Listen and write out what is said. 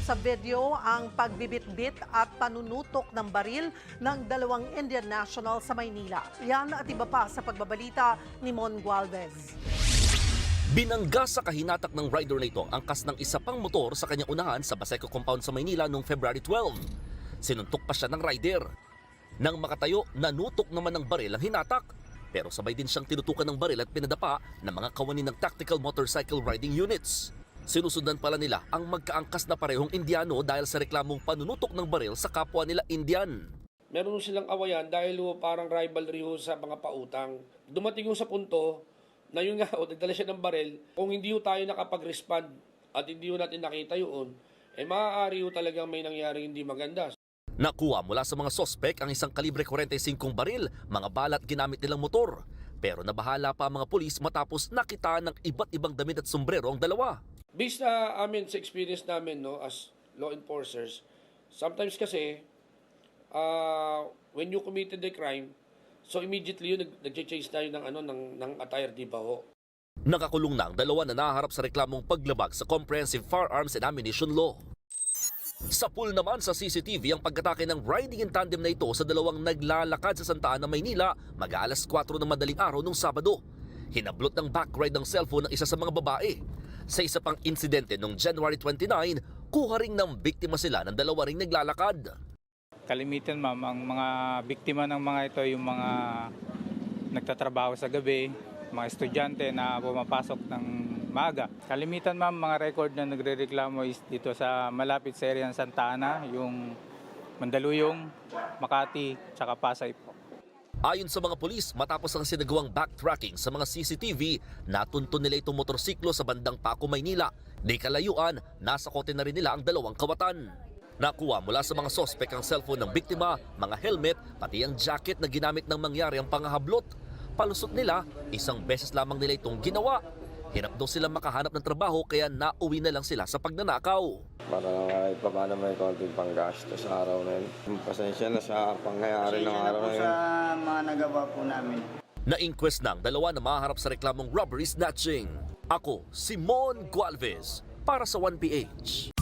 sa video ang pagbibitbit at panunutok ng baril ng dalawang Indian national sa Maynila. Yan at iba pa sa pagbabalita ni Mon Gualvez. Binangga sa kahinatak ng rider na ito ang kas ng isa pang motor sa kanyang unahan sa Baseco compound sa Maynila noong February 12. Sinuntok pa siya ng rider. Nang makatayo, nanutok naman ng baril ang hinatak. Pero sabay din siyang tinutukan ng baril at pinadapa ng mga kawani ng Tactical Motorcycle Riding Units. Sinusundan pala nila ang magkaangkas na parehong Indiano dahil sa reklamong panunutok ng baril sa kapwa nila Indian. meron silang awayan dahil ho, parang rivalry ho sa mga pautang. Dumating ho sa punto na yun nga, ho, nagdala siya ng baril. Kung hindi ho tayo nakapag-respond at hindi ho natin nakita yun, eh maaari ho talagang may nangyari hindi maganda. Nakuha mula sa mga sospek ang isang kalibre 45 baril, mga balat ginamit nilang motor. Pero nabahala pa ang mga pulis matapos nakita ng iba't ibang damit at sombrero ang dalawa. Based na amin sa experience namin no, as law enforcers, sometimes kasi, uh, when you committed the crime, so immediately yun, nag- nag-chase tayo ng, ano, ng, ng attire, di ba ho? Nakakulong na ang dalawa na naharap sa reklamong paglabag sa Comprehensive Firearms and Ammunition Law. Sa pool naman sa CCTV ang pagkatake ng riding in tandem na ito sa dalawang naglalakad sa Santa Ana, Maynila mag-aalas 4 ng madaling araw nung Sabado. Hinablot ng backride ng cellphone ng isa sa mga babae. Sa isa pang insidente noong January 29, kuha ring ng biktima sila ng dalawa ring naglalakad. Kalimitan ma'am, ang mga biktima ng mga ito yung mga nagtatrabaho sa gabi, mga estudyante na pumapasok ng maaga. Kalimitan ma'am, mga record na nagrereklamo is dito sa malapit sa area ng Santa Ana, yung Mandaluyong, Makati, tsaka Pasay po. Ayon sa mga pulis, matapos ang sinagawang backtracking sa mga CCTV, natuntun nila itong motorsiklo sa bandang Paco, Maynila. Di kalayuan, nasa kote na rin nila ang dalawang kawatan. Nakuha mula sa mga sospek ang cellphone ng biktima, mga helmet, pati ang jacket na ginamit ng mangyari ang pangahablot. Palusot nila, isang beses lamang nila itong ginawa. Hirap daw silang makahanap ng trabaho kaya nauwi na lang sila sa pagnanakaw. para kahit pa paano may konting panggasto sa araw na yun. Pasensya na sa pangyayari ng Pasensya na araw po na sa yun. mga nagawa po namin. Na-inquest ng dalawa na maharap sa reklamong robbery snatching. Ako, Simon Gualvez, para sa 1PH.